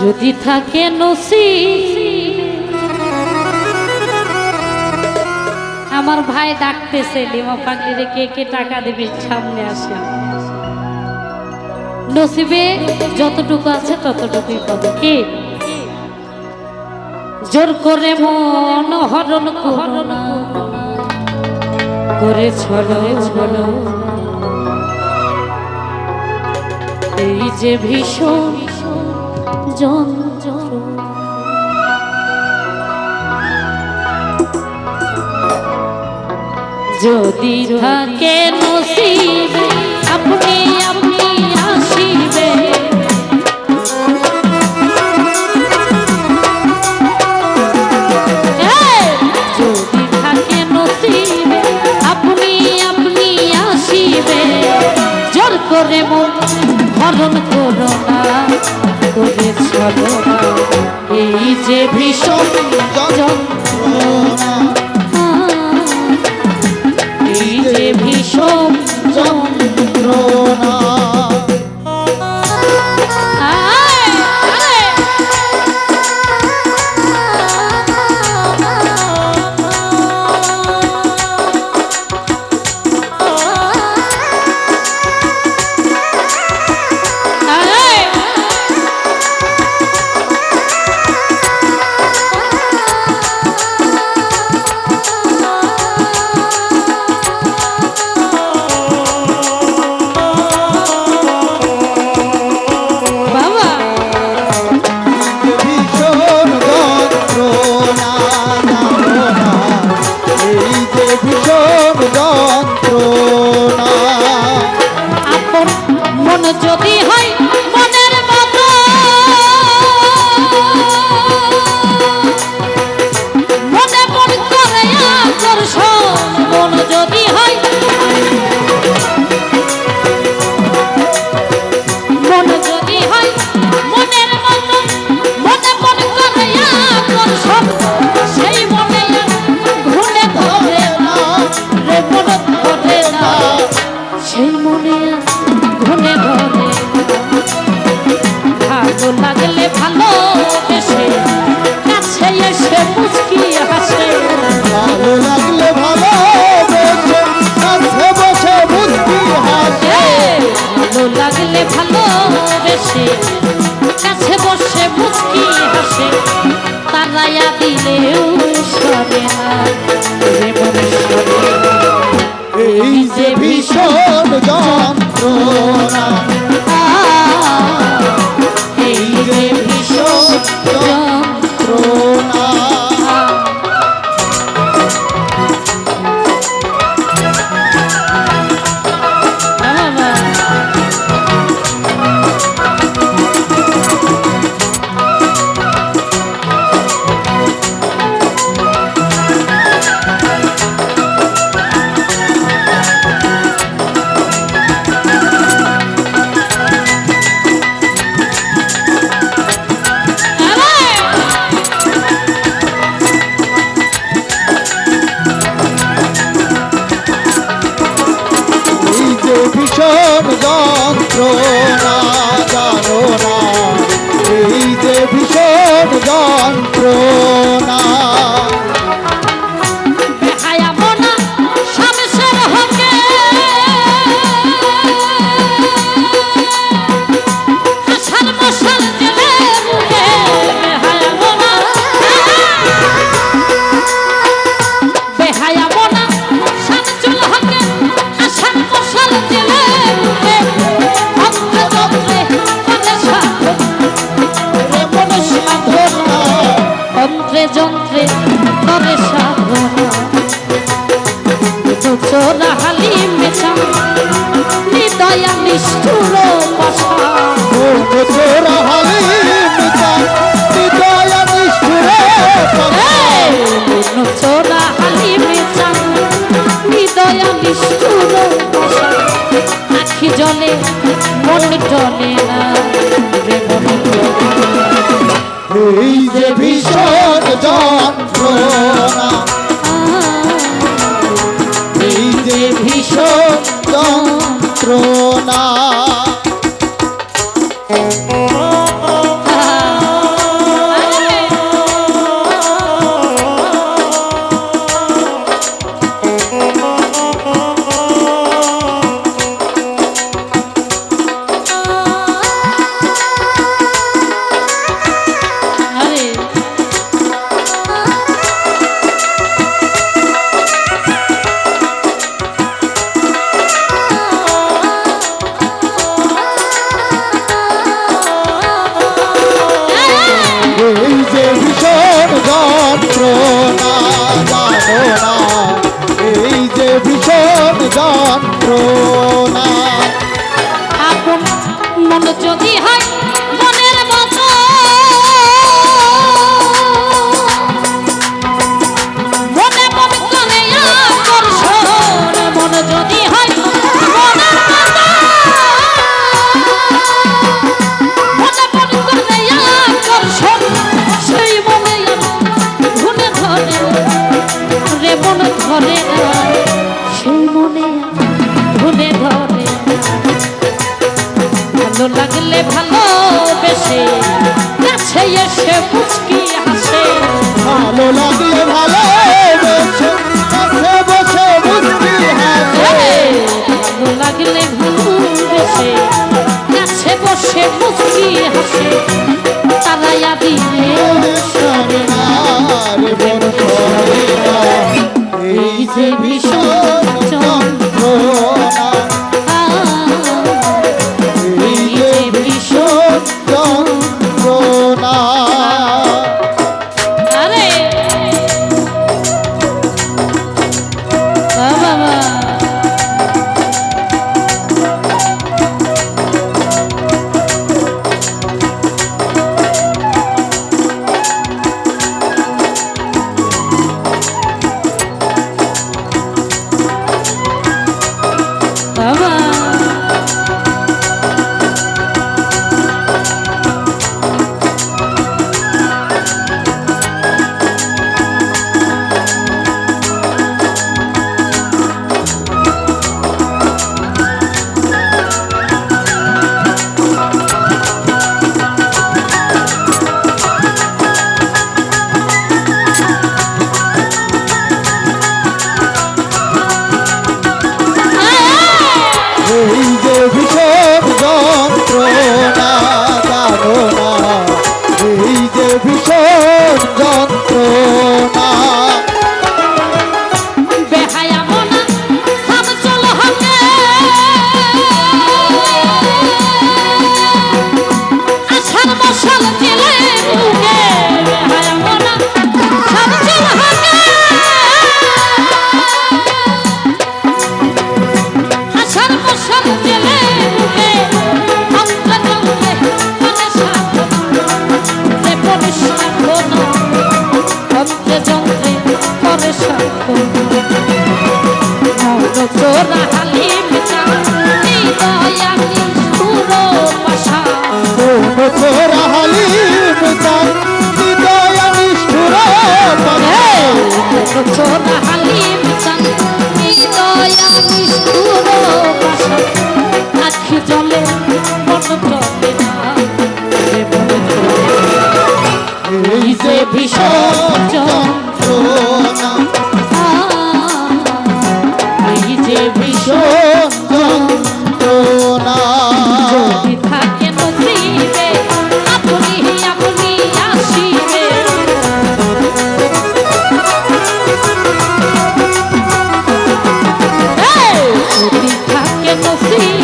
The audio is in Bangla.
যদি থাকে নসি আমার ভাই ডাকতেছে, লিমা পাগলিরে কে কে টাকা দেবে? সামনে আসে। নসিবে যতটুকু আছে ততটুকুই পাবে। কি? জোর করে মন হরণ করো করে ছলো ছলো এই যে ভীষণ যদি থাকে নসিব, আপনি আপনি আসিবে। যদি থাকে নসিবে, আপনি আপনি আসিবে। জোর করে মন হরণ করো। না ঘুরে ধরে ভালো লাগলে ভালো এসে কাছে এসে মুচকি হাসে। ভালো লাগলে ভালো কাছে বসে বুঝবি হাসে। ভালো লাগলে ভালো বেশে কাছে বসে মুচকি হাসে। তারাইয়া দিলেও সরে না। যন্ত্রণা যন্ত্রণা নিষ্ঠুর পাশা চোরা হালি হৃদয় নিষ্ঠুরে চোরা হালি মেচা নিষ্ঠুর আখি জলে মন মন টলে না। এই যে ভীষণ যন্ত্রণা এই যে ভীষণ যন্ত্রণা না ধরে না সেই মনে ধরে ধরে। ভালো লাগলে ভালোবেসে কাছে এসে মুচকি আসে ভালো লাগলে ভালো কাছে বসে মুচকি হাসে। ভালো লাগলে ভালোবেসে কাছে বসে মুচকি হাসে। আছে ভীষণ সূচনা see.